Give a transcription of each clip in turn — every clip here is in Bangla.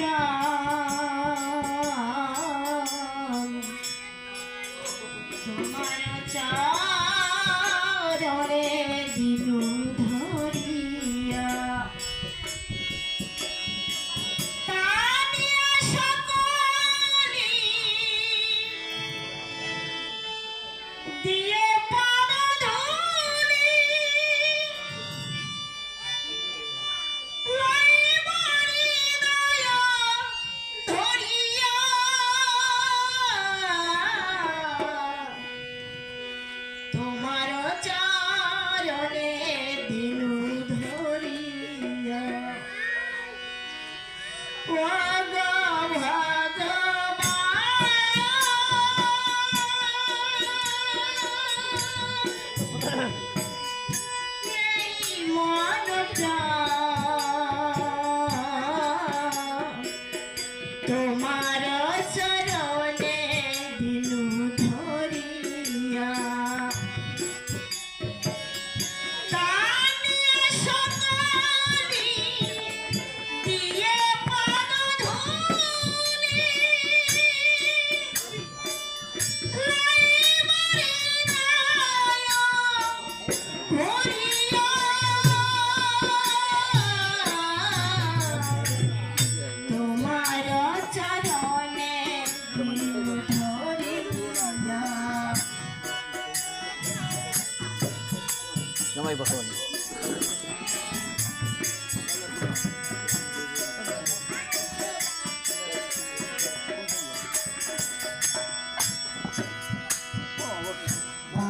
Krishna. done. 相葉様に。Oh.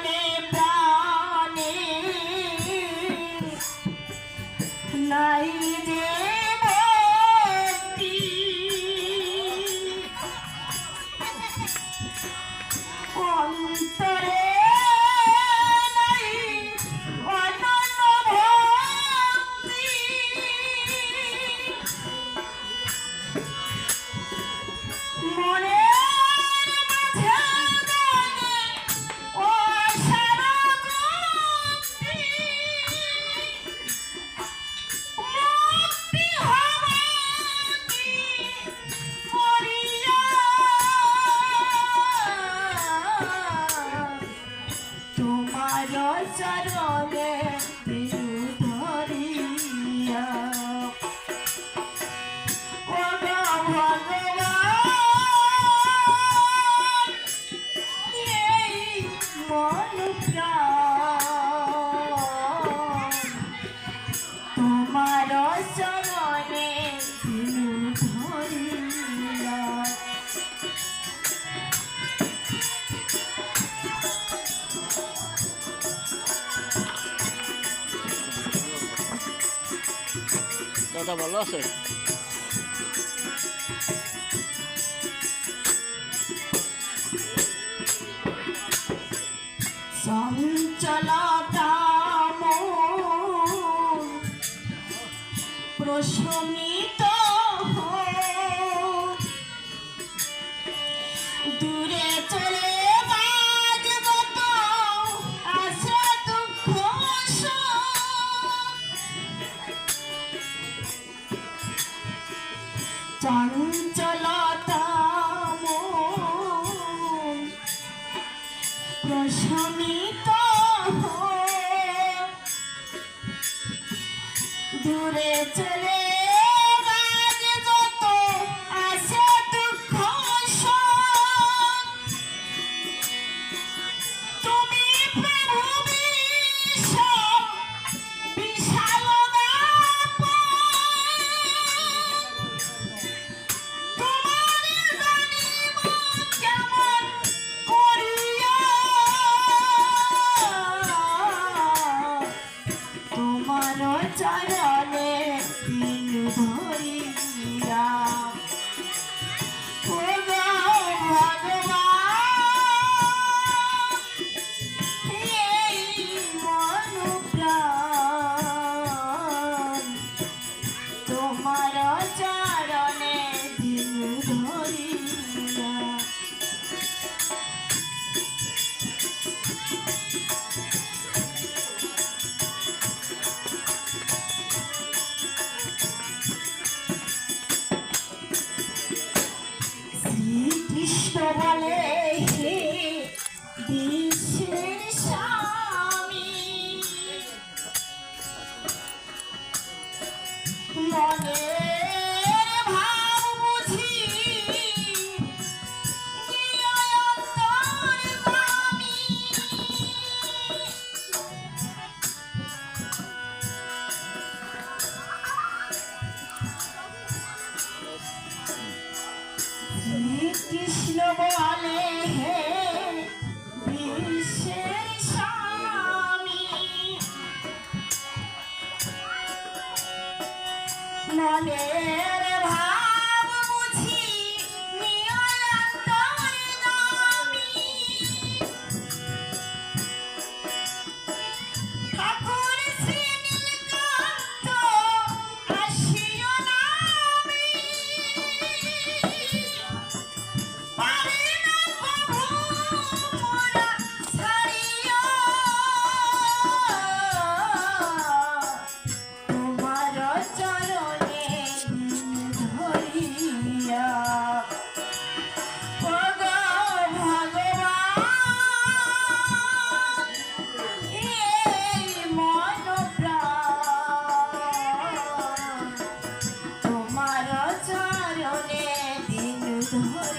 দাদা ভালো আছে? চঞ্চলতা প্রশমিত দূর চঞ্চলতা প্রশমিত দূরে চলে Thank you. the